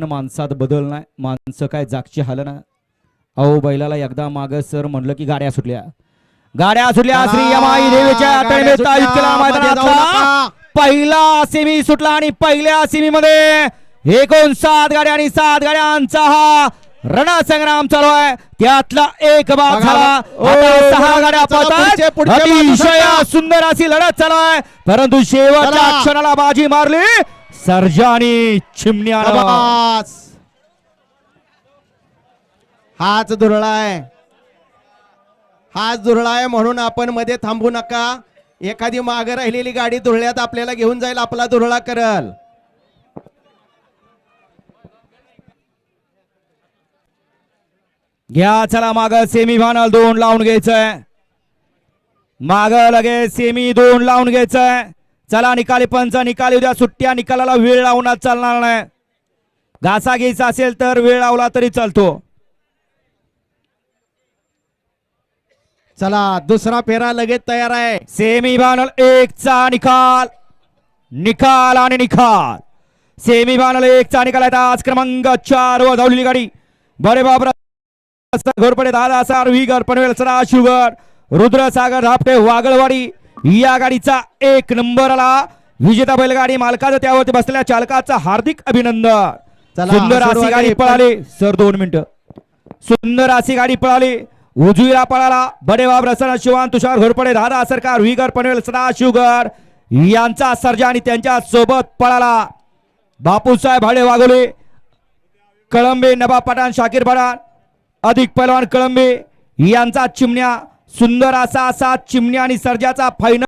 पण माणसात बदल नाही. माणसं काय जागची हाल ना अहो बैलाला एकदा माग सर म्हणलं की गाड्या सुटल्या. गाड्या सुटल्या श्री यमाई देवीच्या. पहिला सेमी सुटला आणि पहिल्या सेमी मध्ये एकूण सात गाड्या आणि सात गाड्यांचा हा रणसंग्राम चालू आहे. त्यातला एक भाग बघा, झाला. सहा गाड्या अतिशय. सुंदर अशी लढत चालू आहे. परंतु शेवटच्या. क्षणाला बाजी मारली. सर्जानी चिमण्या शाबास. हाच आहे हाच आहे म्हणून आपण मध्ये थांबू नका. एखादी मागे राहिलेली गाडी दुरळ्यात आपल्याला घेऊन जाईल आपला दुरळा करल. घ्या चला माग सेमी फायनल दोन लावून घ्यायचंय. माग लगेच सेमी दोन लावून घ्यायचंय. चला निकाली पंच निकाली उद्या सुट्ट्या निकालाला वेळ लावणार चालणार नाही. घासा घ्यायचा असेल तर वेळ लावला तरी चालतो. चला दुसरा फेरा लगेच तयार आहे. सेमी फायनल एक चा निकाल. निकाल आणि निकाल सेमी फायनल एक चा निकाल आहे. आज क्रमांक चार वर धावलेली गाडी. बरे बाबर घोरपडे दादा सार विगर पनवेल सरा शुगर रुद्रसागर धापटे वागळवाडी. या गाडीचा एक नंबर आला विजेता बैलगाडी मालकाचं त्यावरती बसलेल्या चालकाचं हार्दिक अभिनंदन. सुंदर अशी गाडी पळाली. सर दोन मिनिटं. सुंदर अशी गाडी पळाली. उजवीला पळाला. बडेबाब रसना शिवान तुषार घोरपडे दादा सरकार विगर पनवेल सदा शुगर यांचा सर्जा आणि त्यांच्यासोबत पळाला. बापूसाहेब भाडे वाघोले कळंबे नवाब पठाण शाकीर पठाण अधिक पैलवान कळंबे यांचा चिमण्या. सुंदर असा असा चिमण्या आणि सर्जाचा फायनल